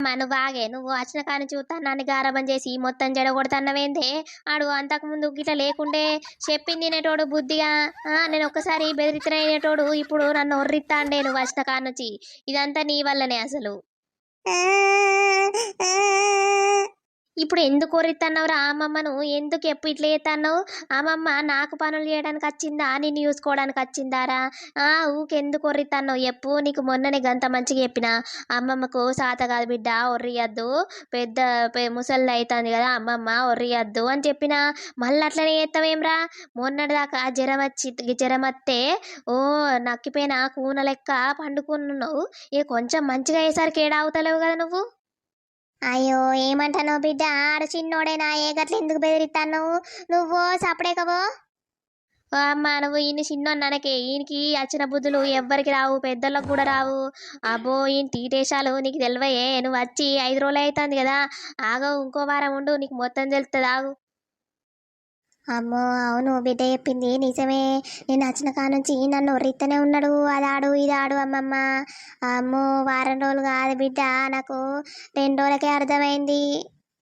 అమ్మా నువ్వు ఆగే నువ్వు వచ్చిన కాని చూస్తా నన్ను గారబం చేసి మొత్తం జడగొడుతున్నవేందే ఆడు అంతకు ముందు గిట్ల లేకుండే చెప్పింది తినేటోడు బుద్ధిగా ఆ, నేను ఒక్కసారి బెదిరితనేటోడు ఇప్పుడు నన్ను ఒర్రిత్తాండే నువ్వు వచ్చిన కానుంచి ఇదంతా నీ వల్లనే అసలు. ఇప్పుడు ఎందుకు ఒర్రిత్తన్నావురా అమ్మమ్మను? ఎందుకు ఎప్పుడు ఇట్లా చేస్తున్నావు అమ్మమ్మ నాకు పనులు చేయడానికి వచ్చిందా? నిన్ను చూసుకోవడానికి వచ్చిందారా ఆ ఊకెందుకు ఒర్రిత్తన్నావు ఎప్పు? నీకు మొన్ననే గంత మంచిగా చెప్పిన. అమ్మమ్మకు సాత కాదు బిడ్డ ఒర్రియద్దు. పెద్ద ముసళ్ళు అవుతుంది కదా అమ్మమ్మ ఒర్రియద్దు అని చెప్పిన. మళ్ళీ అట్లనే చేస్తావేమ్రా మొన్నటిదాకా జ్వరం వచ్చి జ్వరం వస్తే ఓ నక్కిపోయిన కూన లెక్క పండుకున్నావు. ఏ కొంచెం మంచిగా అయ్యేసరికి ఏడావుతలేవు కదా నువ్వు? అయ్యో ఏమంటావు బిడ్డ? ఆడ చిన్నోడేనా ఏ గట్ల ఎందుకు బెదిరిస్తాను నువ్వు సపడేకవో అమ్మ నువ్వు ఈయన చిన్నోన్ననకే. ఈయనకి వచ్చిన బుద్ధులు ఎవ్వరికి రావు పెద్దలకు కూడా రావు. అబ్బో ఈయన తీటేశాలు నీకు తెలివయే. నువ్వు వచ్చి ఐదు రోజులు అవుతుంది కదా. ఆగో ఇంకో వారం ఉండు నీకు మొత్తం తెలుస్తుంది ఆగు. అమ్మో అవును బిడ్డ చెప్పింది. నిజమే. నేను వచ్చిన కానుంచి నన్ను ఒర్రిత్తనే ఉన్నాడు. అదాడు ఇదాడు అమ్మమ్మ. అమ్మో వారం రోజులు కాదు బిడ్డ. నాకు రెండు రోజులకే అర్థమైంది.